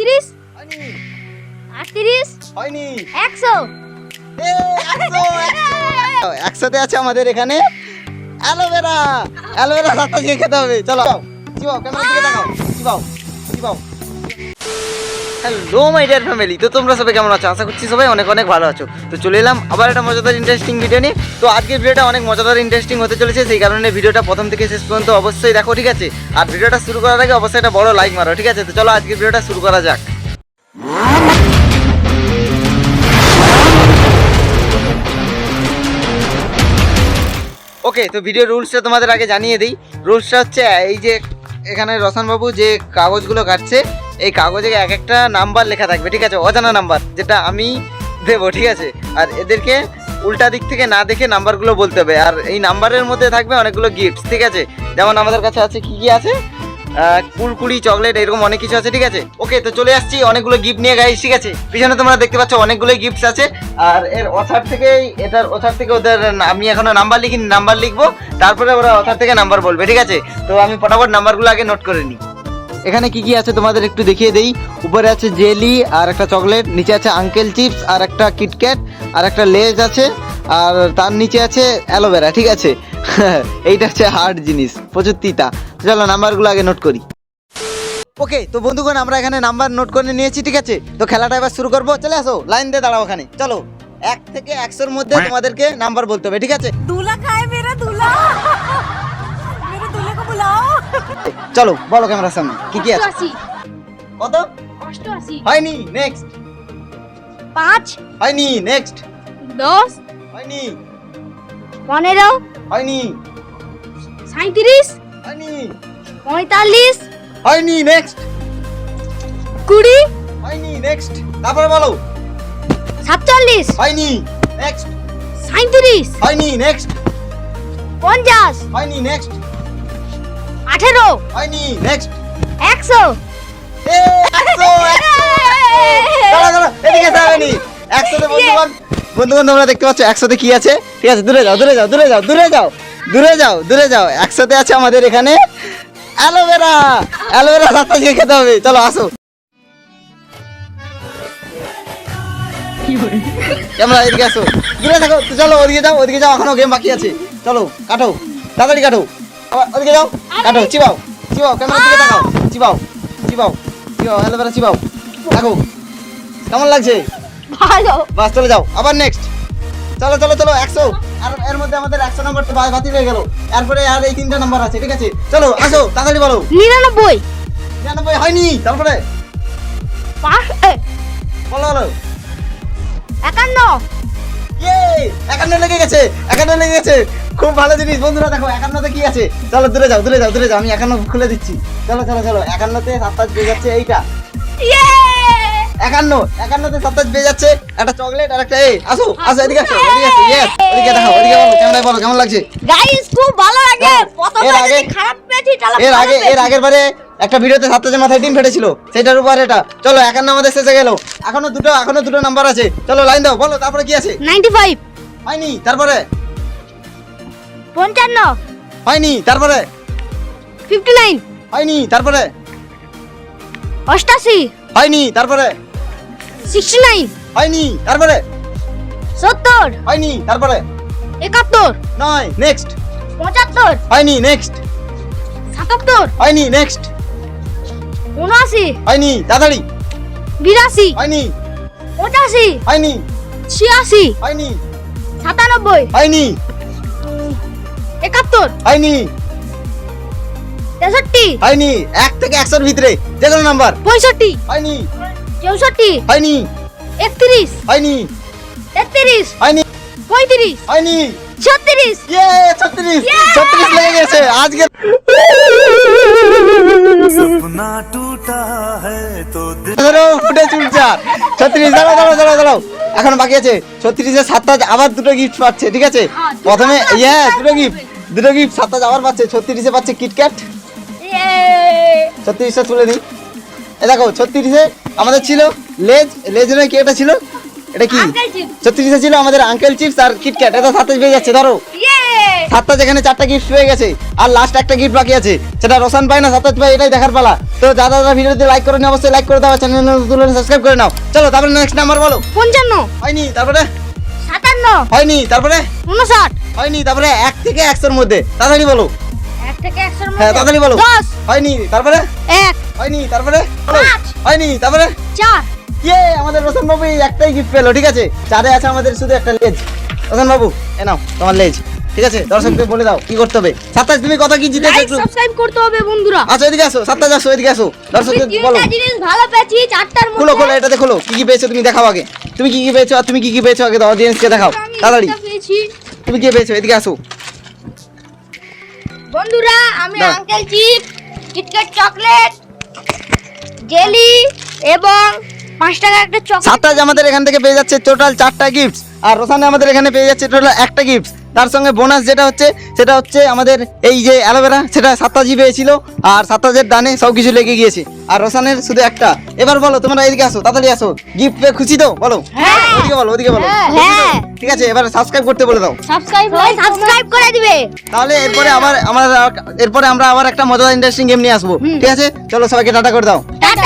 পঁয়ত্রিশ আটত্রিশ? হয়নি। একশো। একসাথে আছে আমাদের এখানে। অ্যালোভেরা। অ্যালোভেরা সাতটা দিয়ে খেতে হবে। চলো চিবাও ক্যামেরা দিকে দেখাও। চিবাও চিবাও হ্যালো মাই ডিয়ার ফ্যামিলি তো তোমরা সবাই কেমন আছো? আশা করছি সবাই অনেক অনেক ভালো আছো। তো চলে এলাম আবার একটা মজাদার ইন্টারেস্টিং ভিডিও নিয়ে। তো আজকের ভিডিওটা অনেক মজাদার ইন্টারেস্টিং হতে চলেছে, সেই কারণে ভিডিওটা প্রথম থেকে শেষ পর্যন্ত অবশ্যই দেখো, ঠিক আছে? আর ভিডিওটা শুরু করার আগে অবশ্যই একটা বড় লাইক মারো, ঠিক আছে? তো চলো আজকের ভিডিওটা শুরু করা যাক। ওকে তো ভিডিও রুলসটা তোমাদের আগে জানিয়ে দিই। রুলসটা হচ্ছে, এই যে এখানে রসানবাবু যে কাগজগুলো কাটছে এই কাগজে এক একটা নাম্বার লেখা থাকবে ঠিক আছে? অজানা নাম্বার যেটা আমি দেবো ঠিক আছে? আর এদেরকে উল্টা দিক থেকে না দেখে নাম্বারগুলো বলতে হবে। আর এই নাম্বারের মধ্যে থাকবে অনেকগুলো গিফটস ঠিক আছে? যেমন আমাদের কাছে আছে কি কি আছে? আহ, কুড়কুড়ি চকলেট এরকম অনেক কিছু আছে ঠিক আছে? ওকে তো চলে আসছি অনেকগুলো গিফট নিয়ে গাইস ঠিক আছে? পিছনে তোমরা দেখতে পাচ্ছ অনেকগুলো গিফটস আছে। আর এর অথার থেকে এটার অথার থেকে ওদের আমি এখনও নাম্বার লিখিনি নাম্বার লিখব। তারপরে ওরা অথার থেকে নাম্বার বলবে ঠিক আছে? তো আমি ফটাফট নাম্বারগুলো আগে নোট করে নিই। এখানে কি কি আছে তোমাদের একটু দেখিয়ে দেই। উপরে আছে জেলি আর একটা চকলেট নিচে আছে আঙ্কেল চিপস আর একটা কিটক্যাট আর একটা লেজ আছে আর তার নিচে আছে অ্যালোভেরা ঠিক আছে? এইটা হচ্ছে হার্ড জিনিস প্রচুর তিতা। চলো নাম্বারগুলো আগে নোট করি। ওকে তো বন্ধুগণ আমরা এখানে নাম্বার নোট করে নিয়েছি ঠিক আছে? তো খেলাটা এবার শুরু করব। চলে আসো লাইন দিয়ে দাঁড়াও ওখানে। চলো এক থেকে একশোর মধ্যে হ্যাঁ। তোমাদেরকে নাম্বার বলতে হবে ঠিক আছে? দুলা খায় মেরা দুলা। চলো বলো ক্যামেরার সামনে কি কি আছে? কত? অষ্টআশি। হয়নি নেক্সট পাঁচ। হয়নি নেক্সট দশ। হয়নি। পনেরো। হয়নি। সাঁত্রিশ হয়নি। পঁয়তাল্লিশ। হয়নি নেক্সট কুড়ি। হয়নি নেক্সট তারপরে বলো। সাতচল্লিশ। হয়নি নেক্সট সাঁত্রিশ হয়নি নেক্সট পঞ্চাশ। হয়নি নেক্সট আঠেরো। হয়নি নেক্সট একশো। বন্ধুগণ বন্ধুগণ তোমরা দেখতে পাচ্ছ একশোতে কি আছে? ঠিক আছে দূরে যাও দূরে যাও দূরে যাও দূরে যাও দূরে যাও দূরে যাও। একশোতে আছে আমাদের এখানে অ্যালোভেরা। অ্যালোভেরা সাতটা দিয়ে খেতে হবে। চলো আসো। ক্যামেরা এদিকে আসো। দূরে থাকো চলো ওদিকে যাও ওদিকে যাও এখনও গেম বাকি আছে। চলো কাটো তাড়াতাড়ি কাটো। আবার ওদিকে যাও। কাটো চিবাও চিবাও ক্যামেরা দিকে তাকাও চিবাও চিবাও চিবাও অ্যালোভেরা চিবাও। দেখো কেমন লাগছে? ভালো। বাস চলে যাও। আবার নেক্সট চলো চলো চলো একশো। আর এর মধ্যে আমাদের একশো নম্বর তো বা- বাতিল হয়ে গেল। এরপরে আর এই তিনটা নাম্বার আছে ঠিক আছে? চলো আসো তাড়াতাড়ি বলো। নিরানব্বই। নিরানব্বই হয়নি। তারপরে? বলো বলো। একান্ন। ইয়ে! একান্ন লেগে গেছে একান্ন লেগে গেছে। খুব ভালো জিনিস। বন্ধুরা দেখো একান্নতে কি আছে? চলো দূরে যাও দূরে যাও দূরে যাও। আমি একান্ন খুলে দিচ্ছি। চলো চলো চলো একান্নতে সাতাশ পেয়ে যাচ্ছে এইটা। একান্ন একান্নতে পেয়ে যাচ্ছে। একটা চকলেট আর একটা এই। আসো আসো এদিকে আসো এদিকে আসো ইয়েস ওদিকে দেখো ওদিকে বলো ক্যামেরায় বলো কেমন লাগছে? গাইস খুব ভালো লাগে। এর আগে- যদি খারাপ পেয়েছি তাহলে এর আগে এর আগের বারে একটা ভিডিওতে সাতাশের মাথায় ডিম ফেটেছিল সেটার উপর এটা। চলো একান্ন আমাদের শেষে গেল। এখনও দুটো এখনও দুটো নাম্বার আছে। চলো লাইন দাও বলো তারপরে কি আছে? 95 হয়নি তারপরে? পঞ্চান্ন। হয়নি তারপরে? Fifty nine. হয়নি তারপরে? অষ্টাশি। হয়নি তারপরে? Sixty nine. হয়নি তারপরে? সত্তর। হয়নি তারপরে? একাত্তর। নয় নেক্সট পঁচাত্তর। হয়নি নেক্সট সাতাত্তর। হয়নি নেক্সট উনআশি। হয়নি তাড়াতাড়ি। বিরাশি। হয়নি। পঁচাশি। হয়নি। ছিয়াশি। হয়নি। সাতানব্বই। হয়নি। একাত্তর। হয়নি। তেষট্টি। হয়নি। এক থেকে একশোর ভিতরে যে কোনো নাম্বার। পঁয়ষট্টি। হয়নি। চৌষট্টি। হয়নি। একত্রিশ। হয়নি। একত্রিশ হয়নি। পঁয়ত্রিশ। হয়নি। ছত্রিশ। ইয়ে ছত্রিশ। ইয়ে! ছত্রিশ লেগে গেছে। আজকে সপনা টুটা হ্যায় তো ধরো ফুটে চুলচার ছত্রিশ দাঁড়াও দাঁড়াও দাঁড়াও দাঁড়াও এখন বাকি আছে। ছত্রিশে সাতটা আবার দুটো গিফট পাচ্ছে ঠিক আছে? হ্যাঁ, প্রথমে ইয়ে দুটো গিফট দুটো গিফট সাতটা আবার পাচ্ছে ছত্রিশে পাচ্ছে কিটক্যাট ছত্রিশটা তুলে দিই। এ দেখো ছত্রিশে আমাদের ছিল লেজ লেজ নয় কি এটা ছিল? এটা কি? ছত্রিশে ছিল আমাদের আঙ্কেল চিপস আর কিটক্যাট এটা সাতাশ পেয়ে যাচ্ছে ধরো। সাতটা যেখানে চারটা গিফট পেয়ে গেছে আর লাস্ট একটা গিফট বাকি আছে। সেটা রোশন পায় না সাতাশ ভাই এটাই দেখার পালা। তো যারা যারা ভিডিওতে লাইক করে অবশ্যই লাইক করে দাও চ্যানেল সাবস্ক্রাইব করে নাও। চলো তারপরে নেক্সট নাম্বার বলো। পঞ্চান্ন হয়নি তারপরে সাতান্ন হয়নি তারপরে? উনষাট। হয়নি তারপরে এক থেকে একশোর মধ্যে। তাড়াতাড়ি বলো। এক থেকে একশোর হ্যাঁ তাড়াতাড়ি বলো। দশ। হয়নি তারপরে? এক। হয়নি তারপরে? পাঁচ। হয়নি তারপরে? চার। ইয়ে আমাদের রোশন বাবু একটাই গিফট পেল ঠিক আছে? চারে আছে আমাদের শুধু একটা লেজ। রোশন বাবু এ নাও তোমার লেজ ঠিক আছে? দর্শকদের বলে দাও কি করতে হবে? সাতাশ তুমি কত কি জিতেছো একটু? সাবস্ক্রাইব করতে হবে বন্ধুরা। আসো এদিকে আসো সাতাশ আসো এদিকে আসো। দর্শকদের বলো। জিনিস ভালো পেয়েছি চারটার খোলো খোলো এটাতে খোলো। কি কি পেয়েছ তুমি দেখাও আগে। তুমি কি কি পেয়েছ? আর তুমি কি কি পেয়েছ? আগে অডিয়েন্সকে দেখাও। তাড়াতাড়ি। তুমি কি পেয়েছ? এদিকে আসো। বন্ধুরা আমি uncle chip KitKat chocolate jelly এবং পাঁচ টাকা একটা চকলেট। সাতটা আমাদের এখান থেকে পেয়ে যাচ্ছে টোটাল চারটা গিফট আর রোসানে আমাদের এখানে পেয়ে যাচ্ছে টোটাল একটা গিফট তার সঙ্গে বোনাস যেটা হচ্ছে সেটা হচ্ছে আমাদের এই যে অ্যালোভেরা সেটা সাতাশই পেয়েছিল আর সাতাশের দানে সব কিছু লেগে গিয়েছে। আর রোশানের শুধু একটা। এবার বলো তোমরা এদিকে আসো তাড়াতাড়ি আসো। গিফট পেয়ে খুশি তো? বলো। হ্যাঁ। ওদিকে বলো ওদিকে বলো। হ্যাঁ। ঠিক আছে এবার সাবস্ক্রাইব করতে বলে দাও। সাবস্ক্রাইব সাবস্ক্রাইব করে দিবে। তাহলে এরপরে আবার আমরা এরপরে আমরা আবার একটা মজাদার ইন্টারেস্টিং গেম নিয়ে আসব। ঠিক আছে? চলো সবাইকে টাটা করে দাও। টাটা।